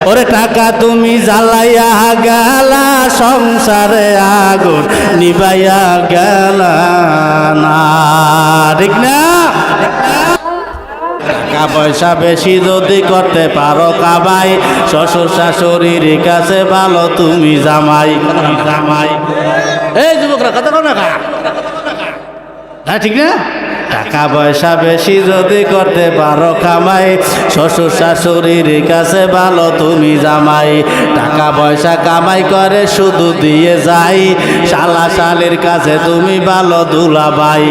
ওরে টাকা তুমি জ্বালাইয়া গেলা, সংসারে আগুন নিবাইয়া গেলা না। না? টাকা পয়সা বেশি যদি করতে পারো কাবাই শ্বশুর শাশুড়ির কাছে ভালো তুমি জামাই জামাই। এই যুবকরা, কথা না হ্যাঁ ঠিক না? টাকা পয়সা বেশি যদি করতে পারো কামাই শ্বশুর শাশুড়ির কাছে ভালো তুমি জামাই। টাকা পয়সা কামাই করে শুধু দিয়ে যাই শালা শালির কাছে তুমি ভালো দুলাবাই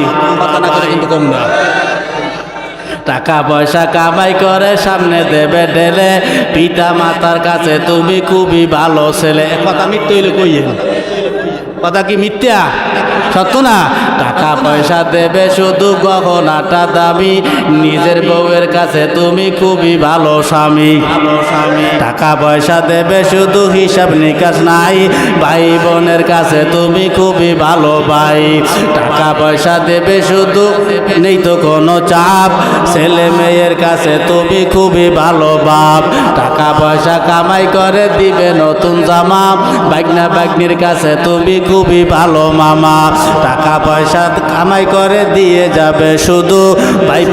করে কিন্তু কম না। টাকা পয়সা কামাই করে সামনে দেবে ঢেলে পিতা মাতার কাছে তুমি খুবই ভালো ছেলে। কথা মিথ্যে হইলে কইয়েন কথা কি মিথ্যা? সত্য না? টাকা পয়সা দেবে শুধু গহনাটা দামি। নিজের বউয়ের কাছে তুমি খুবই ভালো স্বামী। ভালো স্বামী টাকা পয়সা দেবে শুধু হিসাব নিকাশ নাই। ভাই বোনের কাছে তুমি খুবই ভালো ভাই। টাকা পয়সা দেবে শুধু নেই তো কোনো চাপ। ছেলে মেয়ের কাছে তুমি খুবই ভালো বাপ। টাকা পয়সা কামাই করে দিবে নতুন জামা। বাগনা বাগনির কাছে তুমি খুবই ভালো মামা। টাকা পয়সা কামাই করে দিয়ে যাবে শুধু। ভাই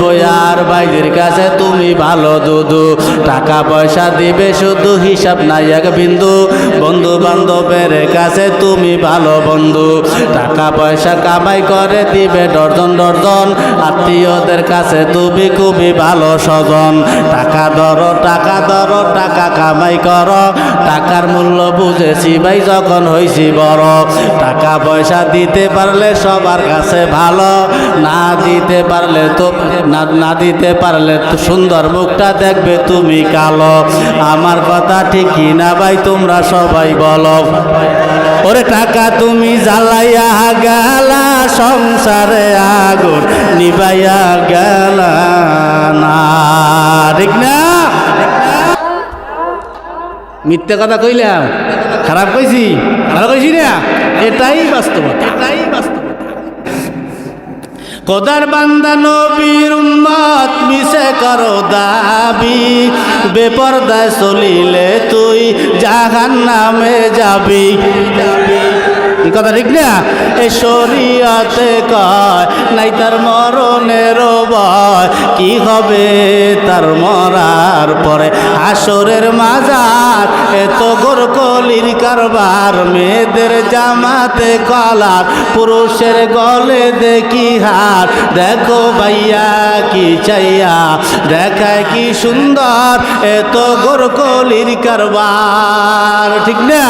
আর বাইরের কাছে তুমি ভালো দুদু টাকা পয়সা দিবে শুধু, হিসাব নাই এক বিন্দু। বন্ধু বান্ধবের কাছে তুমি ভালো বন্ধু। টাকা পয়সা কামাই করে দিবে ডর্জন ডর্জন। আত্মীয়দের কাছে তুমি খুবই ভালো স্বজন। টাকা ধরো টাকা ধরো, টাকা কামাই করো। টাকার মূল্য বুঝেছি ভাই, যখন হয়েছি বড়। টাকা পয়সা দিতে পারলে সবার কাছে ভালো, না দিতে পারলে তো, না দিতে পারলে তো সুন্দর মুখটা দেখবে তুমি কালো। আমার কথা ঠিকই না ভাই, তোমরা সবাই বলো। ওরে টাকা তুমি জ্বালাইয়া গেলা, সংসারে আগুন নিবাইয়া গেলা না। না? মিথ্যে কথা কইলাম, খারাপ কইছি, ভালো কইছি না? এটাই বাস্তবতা। এটাই কোদার বান্দা নবীর উম্মত মিশে করো দাবি বেপরদায় চলিলে তুই জাহান নামে যাবি। এই কথা ঠিক না? এ শরীয়তে কয়, নাই তার মরণের ভয়, কি হবে তার মরার পরে? আসরের মাজার এত গোরকলির কারবার, মেয়েদের জামাতে কলার, পুরুষের গলে দেখি হার। দেখো ভাইয়া কি চাইয়া, দেখায় কি সুন্দর এত গোরকলির কারবার। ঠিক না?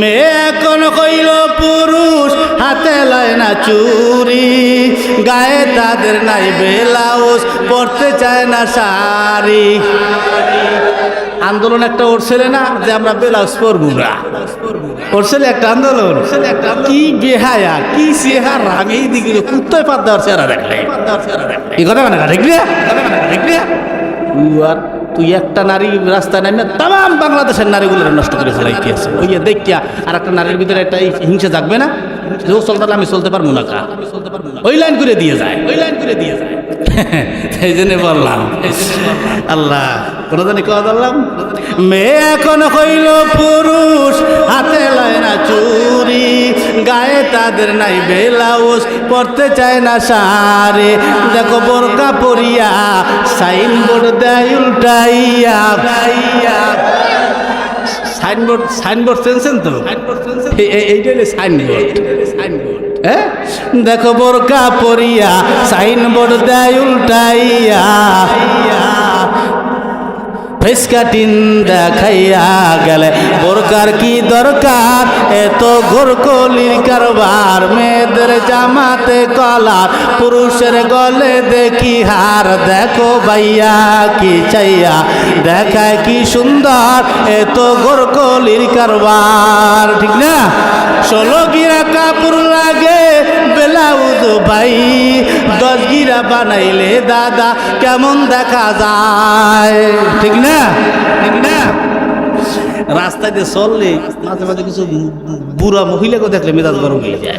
মেয়ে এখন কইল পুরুষ হাতে লয় না চুরি। গায়ে তাদের নাই বেলাউস পড়তে চায় না শাড়ি। আন্দোলন একটা ওরছেলে না যে আমরা বেলাউজ পরবো না। ওরছেলে একটা আন্দোলন। কি বেহায়া কি চেহারা। আমি এই দিকে কুত্তয় পাত দেওয়ার চেহারা দেখলে। এই কথা মানে ঠিক না ঠিক না তুই একটা নারী রাস্তায় নামে তাম বাংলাদেশের নারীগুলো নষ্ট করে ফেলাইতে আছে? ওই দেখিয়া আর একটা নারীর ভিতরে একটা হিংসা জাগবে না? যে ও চলতে আমি চলতে পারব না কা? ওই লাইন করে দিয়ে যায়, ওই লাইন করে দিয়ে যায়। সেই জন্য বললাম। আল্লাহ কোনো জানি কথা বললাম? মেয়ে এখন হইল পুরুষ হাতে লয় না চুরি গায়ে তাদের নাই বেলাউজ পড়তে চায় না সারে দেখো বোরকা পরিয়া সাইনবোর্ড দেয় উল্টাইয়া। সাইনবোর্ড সাইনবোর্ড চেনছেন তো? এই- এই- এইটা হলো সাইনবোর্ড। দেখো বোরকা পরিয়া সাইনবোর্ড দেয় উল্টাইয়া। ফেসকাটিন দেখাইয়া গেলে, বোরকার কি দরকার? এত গোরকলির কারবার, মেয়েদের জামাতে কলার পুরুষের গলে দেখি হার। দেখো ভাইয়া কি চাইয়া, দেখায় কি সুন্দর, এত গোরকলির কারবার। ঠিক না? ষোলো গিরা কাপড় লাগে ব্লাউজ ভাই দশ গিরা বানাইলে দাদা, কেমন দেখা যায়? ঠিক না? ঠিক না? রাস্তায় দিয়ে চললে, মাঝে মাঝে কিছু বুড়া মহিলাকে দেখলে মেজাজ গরম হয়ে যায়।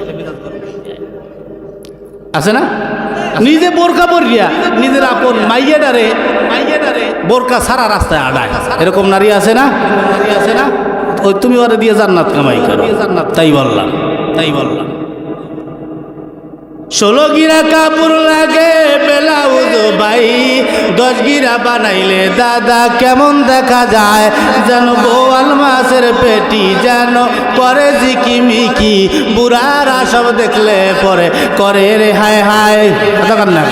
আছে না? নিজে বোরকা পরিয়া, নিজের আপন মাইয়াডারে মাইয়াডারে বোরকা সারা রাস্তায় আড়ায়। এরকম নারী আছে না? নারী আছে না ওই তুমি ওরে দিয়ে জান্নাত কামাই করো। জান্নাত তাই বললাম তাই বললাম। ষোলো গিরা কাপড় লাগে ব্লাউজ ভাই, দশ গিরা বানাইলে দাদা কেমন দেখা যায়? যেন বোয়াল মাছের পেটি যেন করে জিকিমিকি বুড়ারা সব দেখলে পরে করে রে হায় হায়। না।